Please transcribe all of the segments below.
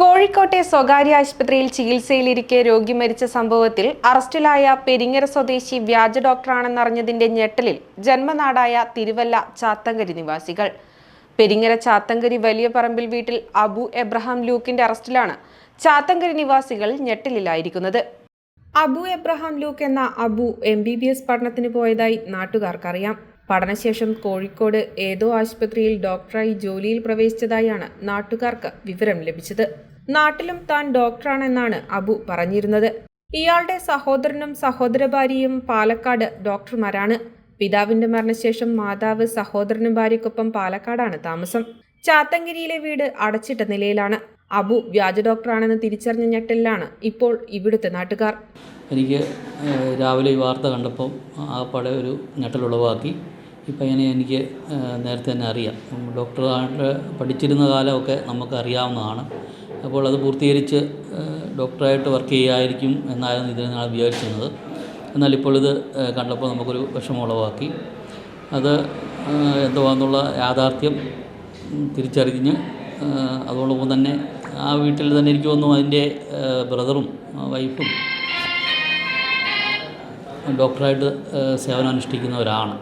കോഴിക്കോട്ടെ സ്വകാര്യ ആശുപത്രിയിൽ ചികിത്സയിലിരിക്കെ രോഗി മരിച്ച സംഭവത്തിൽ അറസ്റ്റിലായ പെരിങ്ങര സ്വദേശി വ്യാജ ഡോക്ടറാണെന്നറിഞ്ഞതിന്റെ ഞെട്ടലിൽ ജന്മനാടായ തിരുവല്ല ചാത്തങ്കരി നിവാസികൾ. പെരിങ്ങര ചാത്തങ്കരി വലിയ പറമ്പിൽ വീട്ടിൽ അബു എബ്രഹാം ലൂക്കിന്റെ അറസ്റ്റിലാണ് ചാത്തങ്കരി നിവാസികൾ ഞെട്ടലിലായിരിക്കുന്നത്. അബു എബ്രഹാം ലൂക്ക് എന്ന Abu M B B S പഠനത്തിന് പോയതായി നാട്ടുകാർക്കറിയാം. പഠനശേഷം കോഴിക്കോട് ഏതോ ആശുപത്രിയിൽ ഡോക്ടറായി ജോലിയിൽ പ്രവേശിച്ചതായാണ് നാട്ടുകാർക്ക് വിവരം ലഭിച്ചത്. നാട്ടിലും താൻ ഡോക്ടറാണെന്നാണ് അബു പറഞ്ഞിരുന്നത്. ഇയാളുടെ സഹോദരനും സഹോദര ഭാര്യയും പാലക്കാട് ഡോക്ടർമാരാണ്. പിതാവിന്റെ മരണശേഷം മാതാവ് സഹോദരനും ഭാര്യയ്ക്കൊപ്പം പാലക്കാടാണ് താമസം. ചാത്തങ്കരിയിലെ വീട് അടച്ചിട്ട നിലയിലാണ്. അബു വ്യാജ ഡോക്ടറാണെന്ന് തിരിച്ചറിഞ്ഞ ഞെട്ടലിലാണ് ഇപ്പോൾ ഇവിടുത്തെ നാട്ടുകാർ. എനിക്ക് രാവിലെ ഈ വാർത്ത കണ്ടപ്പോൾ ആകപ്പാടെ ഒരു ഞെട്ടലുളവാക്കി ഈ പയ്യനെ എനിക്ക് നേരത്തെ തന്നെ അറിയാം. ഡോക്ടറായിട്ട് പഠിച്ചിരുന്ന കാലമൊക്കെ നമുക്ക് അറിയാവുന്നതാണ്. അപ്പോൾ അത് പൂർത്തീകരിച്ച് ഡോക്ടറായിട്ട് വർക്ക് ചെയ്യായിരിക്കും എന്നായിരുന്നു ഇതിനെ ഞങ്ങൾ വിചാരിച്ചിരുന്നത്. എന്നാൽ ഇപ്പോൾ ഇത് കണ്ടപ്പോൾ നമുക്കൊരു വിഷമം ഉളവാക്കി അത് എന്തുവാന്നുള്ള യാഥാർത്ഥ്യം തിരിച്ചറിഞ്ഞ് അതോടൊപ്പം തന്നെ ആ വീട്ടിൽ തന്നെ എനിക്ക് തോന്നുന്നു അതിന്റെ ബ്രദറും വൈഫും ഡോക്ടറായിട്ട് സേവനം അനുഷ്ഠിക്കുന്നവരാണ്.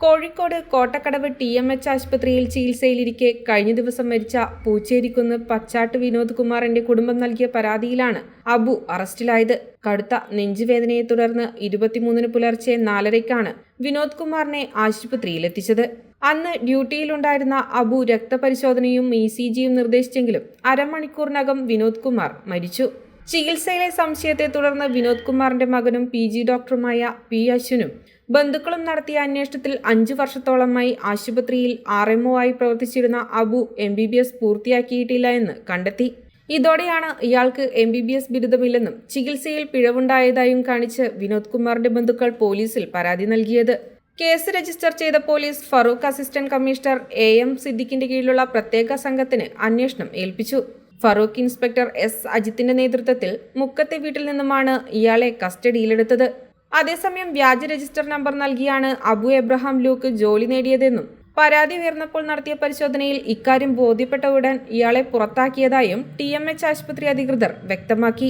Kozhikode Kottakkadavu T M H ആശുപത്രിയിൽ ചികിത്സയിലിരിക്കെ കഴിഞ്ഞ ദിവസം മരിച്ച പൂച്ചേരിക്കുന്ന് പച്ചാട്ട് വിനോദ് കുമാറിന്റെ കുടുംബം നൽകിയ പരാതിയിലാണ് അബു അറസ്റ്റിലായത്. കടുത്ത നെഞ്ചുവേദനയെ തുടർന്ന് ഇരുപത്തിമൂന്നിന് പുലർച്ചെ നാലരയ്ക്കാണ് വിനോദ് കുമാറിനെ ആശുപത്രിയിലെത്തിച്ചത്. അന്ന് ഡ്യൂട്ടിയിലുണ്ടായിരുന്ന അബു രക്തപരിശോധനയും ഇ സി ജിയും നിർദ്ദേശിച്ചെങ്കിലും അരമണിക്കൂറിനകം വിനോദ് കുമാർ മരിച്ചു. ചികിത്സയിലെ സംശയത്തെ തുടർന്ന് വിനോദ് കുമാറിന്റെ മകനും പി ജി ഡോക്ടറുമായ പി അശ്വിനും ബന്ധുക്കളും നടത്തിയ അന്വേഷണത്തിൽ അഞ്ചു വർഷത്തോളമായി ആശുപത്രിയിൽ ആർ എം ആയി പ്രവർത്തിച്ചിരുന്ന Abu M B B S പൂർത്തിയാക്കിയിട്ടില്ല എന്ന് കണ്ടെത്തി. ഇതോടെയാണ് ഇയാൾക്ക് എം ബി ബി എസ് ബിരുദമില്ലെന്നും ചികിത്സയിൽ പിഴവുണ്ടായതായും കാണിച്ച് വിനോദ് കുമാറിന്റെ ബന്ധുക്കൾ പോലീസിൽ പരാതി നൽകിയത്. കേസ് രജിസ്റ്റർ ചെയ്ത police Farook assistant commissioner A M സിദ്ദിഖിന്റെ കീഴിലുള്ള പ്രത്യേക സംഘത്തിന് അന്വേഷണം ഏൽപ്പിച്ചു. ഫറൂഖ് ഇൻസ്പെക്ടർ എസ് അജിത്തിന്റെ നേതൃത്വത്തിൽ മുക്കത്തെ വീട്ടിൽ നിന്നുമാണ് ഇയാളെ കസ്റ്റഡിയിലെടുത്തത്. അതേസമയം വ്യാജ രജിസ്റ്റർ നമ്പർ നൽകിയാണ് അബു എബ്രഹാം ലൂക്ക് ജോലി നേടിയതെന്നും പരാതി ഉയർന്നപ്പോൾ നടത്തിയ പരിശോധനയിൽ ഇക്കാര്യം ബോധ്യപ്പെട്ട ഉടൻ ഇയാളെ പുറത്താക്കിയതായും ടി എം എച്ച് ആശുപത്രി അധികൃതർ വ്യക്തമാക്കി.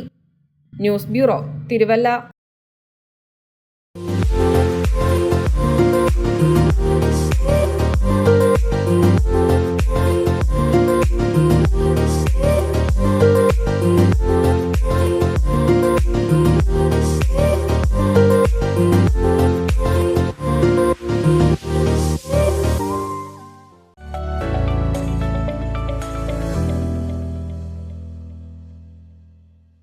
News bureau Thiruvalla.